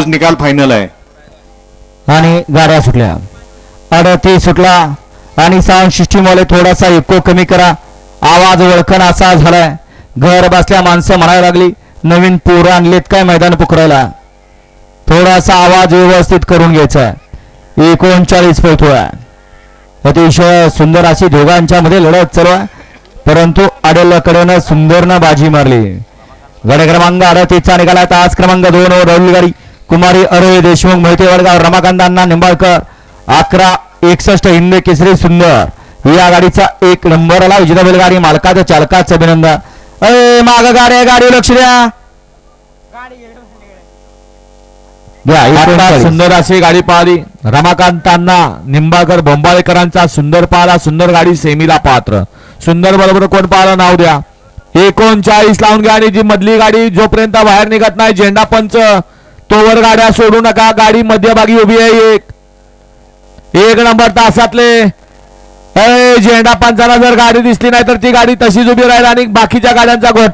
तोच निकाल फायनल आहे. आणि गाड्या सुटल्या. अडतीस सुटला आणि साऊंड सिस्टीम वाले थोडासा इको कमी करा. आवाज ओळखण असा झालाय. घर बसल्या माणसं म्हणायला लागली नवीन पोरं आणलेत काय मैदान पुकरायला? थोडासा आवाज व्यवस्थित करून घ्यायचा एकोणचाळीस पळतोय अतिशय सुंदर अशी दोघांच्या मध्ये लढत चालू आहे. परंतु आडेलकडेनं सुंदरनं बाजी मारली. गड क्रमांक अडतीसचा निघाला. तास क्रमांक दोन वर गाडी. कुमारी अरोय देशमुख मोहिते वडगाव रमाकांतांना निंबाळकर अकरा एकसष्ट हिंद केसरी सुंदर. या गाडीचा एक नंबर आला. विजेता बैलगाडी मालकाचं चालकाचं अभिनंदन. अय माग गाडी गाडी लक्ष द्या. सुंदर अशी गाडी पाहिली. रमाकांतांना निंबाळकर बोंबाळेकरांचा सुंदर पाहिला. सुंदर गाडी सेमीला पात्र. सुंदर बरोबर कोण पाहिलं? नाव द्या. एकोणचाळीस लावून घ्या आणि जी मधली गाडी जोपर्यंत बाहेर निघत नाही झेंडा पंच. तोवर गाड्या सोडू नका गाडी मध्यभागी उभी आहे एक. एक नंबर तासातले. अय, झेंडा पंचाला जर गाडी दिसली नाही तर ती गाडी तशीच उभी राहील आणि बाकीच्या गाड्यांचा घोट